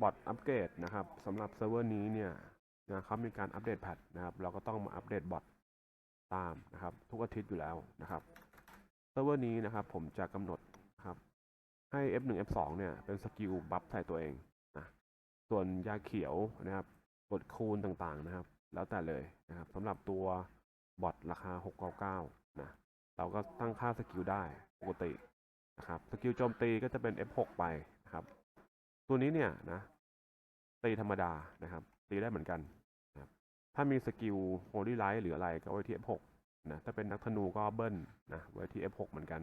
บอทอัปเกรดนะครับสำหรับเซิร์ฟเวอร์นี้เนี่ยนะเขามีการอัปเดตแพทนะครับ เราก็ต้องมาอัปเดตบอทตามนะครับ ทุกอาทิตย์อยู่แล้วนะครับเซิร์ฟเวอร์นี้นะครับ ผมจะกำหนดนะครับให้ F1 F2 เนี่ยเป็นสกิลบัฟใส่ตัวเองนะส่วนยาเขียวนะครับบทคูณต่างๆนะครับ แล้วแต่เลยนะครับสำหรับตัวบอทราคา 699นะเราก็ตั้งค่าสกิลได้ปกตินะครับสกิลโจมตีก็จะเป็น F6 ไปนะครับ ตัวนี้เนี่ยนะตีธรรมดานะครับ ตีได้เหมือนกันนะครับถ้ามีสกิลโฮลี่ไลท์หรืออะไรก็ไว้ที่ F6 นะถ้าเป็นนักธนูก็เบิ้ลนะไว้ที่ F6 เหมือนกัน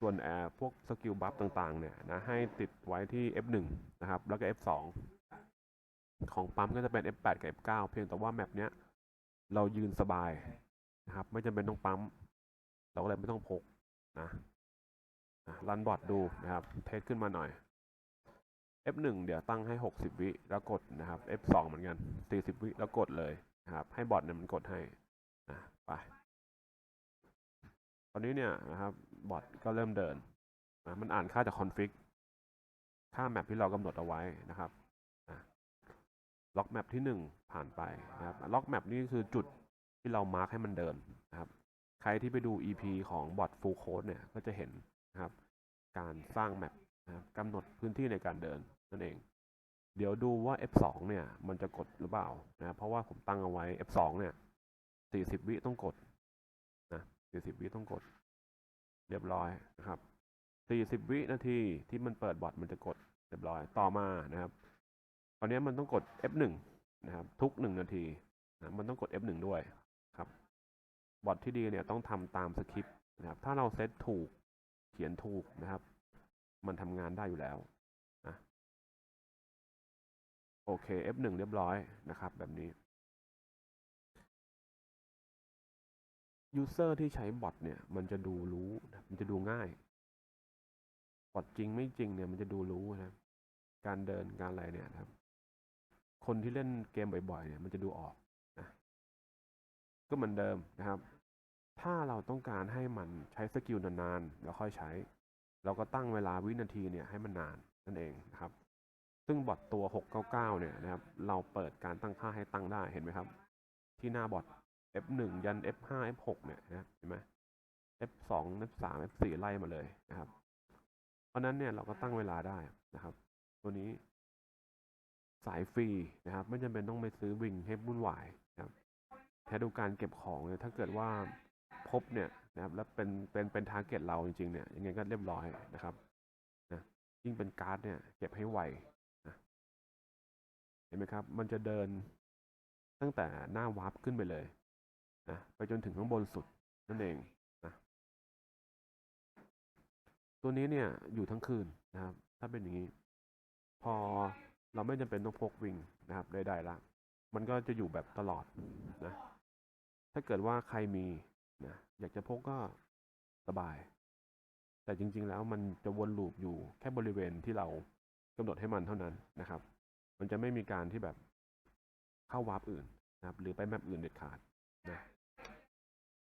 ส่วนแอร์พวกสกิลบัฟต่างๆเนี่ยนะให้ติดไว้ที่ F1 นะครับ แล้วก็ F2 ของปั๊มก็จะเป็น F8 กับ F9 เพียงแต่ว่าแมปเนี้ยเรายืนสบายนะครับไม่จำเป็นต้องปั๊ม เราก็เลยไม่ต้องพกนะรันบอร์ดดูนะครับ เทสขึ้นมาหน่อย F1 เดี๋ยวตั้งให้ 60 วิแล้วกดนะครับ F2 เหมือนกัน 40 วิแล้วกดเลยนะครับ ให้บอทเนี่ยมันกดให้นะไป ตอนนี้เนี่ยนะครับบอทก็เริ่มเดินนะมันอ่านค่าจากคอนฟิกค่าแมปที่เรากำหนดเอาไว้นะครับนะล็อกแมปที่ 1 ผ่านไปนะครับล็อกแมปนี่คือจุดที่เรามาร์คให้มันเดินนะครับ ใครที่ไปดู EP ของบอท Full Code เนี่ยก็จะเห็นนะครับ การสร้างแมปนะครับกำหนดพื้นที่ในการเดิน นั่นเอง เดี๋ยวดูว่า F2 เนี่ย มันจะกดหรือเปล่านะเพราะว่าผมตั้งเอาไว้ F2 เนี่ย40วิต้องกดนะ40วิต้องกด เรียบร้อยนะครับ40วินาทีที่มันเปิดบอทมันจะกดเรียบร้อยต่อมานะครับตอนนี้มันต้องกด F1 นะครับ ทุก 1 นาทีนะมันต้องกด F1 ด้วยครับบอทที่ดีเนี่ยต้องทำตามสคริปต์นะครับ ถ้าเราเซตถูกเขียนถูกนะครับ มันทำงานได้อยู่แล้ว โอเค F1 เรียบร้อยนะครับ แบบนี้ User ที่ใช้บอทเนี่ย มันจะดูรู้นะมันจะดูง่ายบอทจริงไม่จริงเนี่ย มันจะดูรู้นะการเดินการอะไรเนี่ยนะครับ คนที่เล่นเกมบ่อยๆเนี่ย มันจะดูออกนะก็เหมือนเดิมนะครับ ถ้าเราต้องการให้มันใช้สกิลนานๆแล้วค่อยใช้ เราก็ตั้งเวลาวินาทีเนี่ยให้มันนานนั่นเองนะครับ ซึ่งบอทตัว 699 เนี่ยนะครับ เราเปิดการตั้งค่าให้ตั้งได้เห็นไหมครับ ที่หน้าบอท F1 ยัน F5 F6 เนี่ยนะเห็นไหม F2 F3 F4 ไล่มาเลยนะครับ เพราะนั้นเนี่ยเราก็ตั้งเวลาได้นะครับ ตัวนี้สายฟรีนะครับ ไม่จำเป็นต้องไปซื้อวิงให้วุ่นวายนะครับแค่ดูการเก็บของเนี่ยถ้าเกิดว่าพบเนี่ยนะครับแล้วเป็นเป็นเป็นทาร์เก็ตเราจริงๆเนี่ยยังไงก็เรียบร้อยนะครับนะยิ่งเป็นการ์ดเนี่ยเก็บให้ไว นะเห็นไหมครับ มันจะเดินตั้งแต่หน้าวาร์ปขึ้นไปเลยนะไปจนถึงข้างบนสุดนั่นเองนะตัวนี้เนี่ยอยู่ทั้งคืนนะครับ ถ้าเป็นอย่างนี้ พอเราไม่จำเป็นต้องพกวิ่งนะครับใดๆละมันก็จะอยู่แบบตลอดนะ ถ้าเกิดว่าใครมีนะอยากจะพกก็สบาย แต่จริงๆแล้วมันจะวนลูปอยู่แค่บริเวณที่เรากำหนดให้มันเท่านั้นนะครับ มันจะไม่มีการที่แบบเข้าวาร์ปอื่นนะครับ หรือไปแมปอื่นเด็ดขาดนะ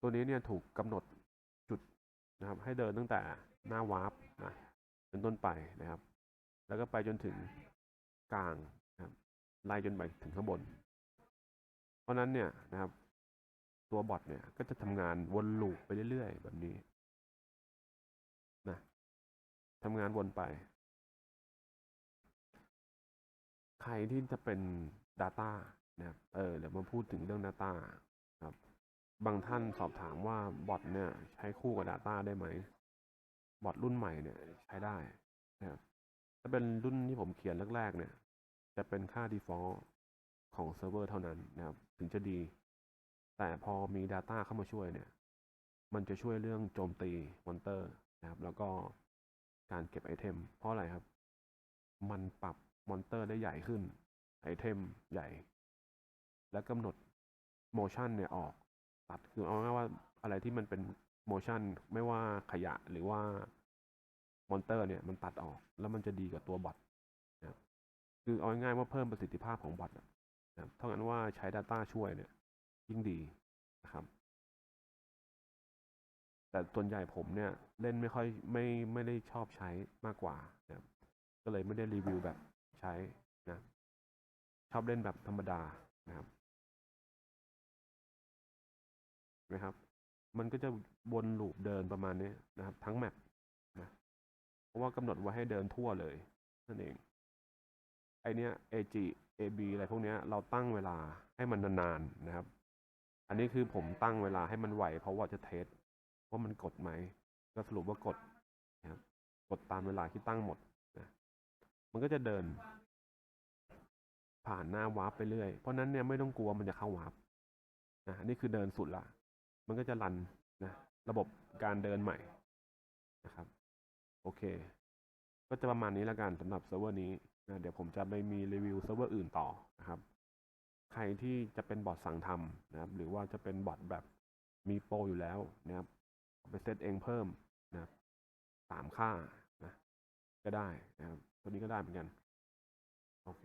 ตัวนี้เนี่ยถูกกำหนดจุดนะครับ ให้เดินตั้งแต่หน้าวาร์ปนะเป็นต้นไปนะครับ แล้วก็ไปจนถึงกลางนะครับไล่จนไปถึงข้างบน เพราะนั้นเนี่ยนะครับ ตัวบอทเนี่ยก็จะทำงานวนลูปไปเรื่อยๆ แบบนี้นะทำงานวนไป ใครที่จะเป็น Data นะครับเออเดี๋ยวมาพูดถึงเรื่อง Data ครับ บางท่านสอบถามว่าบอทเนี่ย ใช้คู่กับ Data ได้ไหมบอทรุ่นใหม่เนี่ยใช้ได้นะครับถ้าเป็นรุ่นที่ผมเขียนแรกๆเนี่ย จะเป็นค่า default ของเซิร์ฟเวอร์เท่านั้นนะครับ ถึงจะดี แต่พอมี Data เข้ามาช่วยเนี่ย มันจะช่วยเรื่องโจมตีมอนเตอร์นะครับ แล้วก็การเก็บไอเทม เพราะอะไรครับ มันปรับ มอนเตอร์ได้ใหญ่ขึ้น ไอเทมใหญ่ และกำหนดโมชันเนี่ยออก ตัดคือเอาง่ายว่าอะไรที่มันเป็นโมชันไม่ว่าขยะหรือว่ามอนเตอร์เนี่ยมันตัดออก แล้วมันจะดีกับตัวบอทนะครับคือเอาง่ายว่าเพิ่มประสิทธิภาพของบอทนะเท่านั้นว่าใช้ Data ช่วยเนี่ย ยิ่งดีนะครับ แต่ส่วนใหญ่ผมเนี่ย เล่นไม่ค่อยไม่ไม่ได้ชอบใช้มากกว่านะก็เลยไม่ได้รีวิวแบบ ใช้อบเล่นแบบธรรมดานะครับนไหมครับ มันก็จะวนลูปเดินประมาณนี้นะครับ ทั้งแมปนะเพราะว่ากำหนดไว้ให้เดินทั่วเลยนั่นเองไอเนี้ย AG AB อะไรพวกเนี้ยเราตั้งเวลาให้มันนานๆนะครับ อันนี้คือผมตั้งเวลาให้มันไหว เพราะว่าจะเทสว่ามันกดไหมก็สรุปว่ากดนะครับกดตามเวลาที่ตั้งหมด มันก็จะเดิน ผ่านหน้าวาร์ปไปเรื่อย เพราะนั้นเนี่ยไม่ต้องกลัวมันจะเข้าวาร์ปนะนนี้คือเดินสุดละ มันก็จะรันนะระบบการเดินใหม่นะครับ โอเค ก็จะประมาณนี้แล้วกันสำหรับเซิร์ฟเวอร์นี้นะเดี๋ยวผมจะไปมีรีวิวเซิร์ฟเวอร์อื่นต่อนะครับ ใครที่จะเป็นบอทสั่งทำนะครับ หรือว่าจะเป็นบอทแบบมีโปรอยู่แล้วนะครับไปเซตเองเพิ่มนะครับสามค่า ก็ได้นะครับ ตัวนี้ก็ได้เหมือนกัน โอเค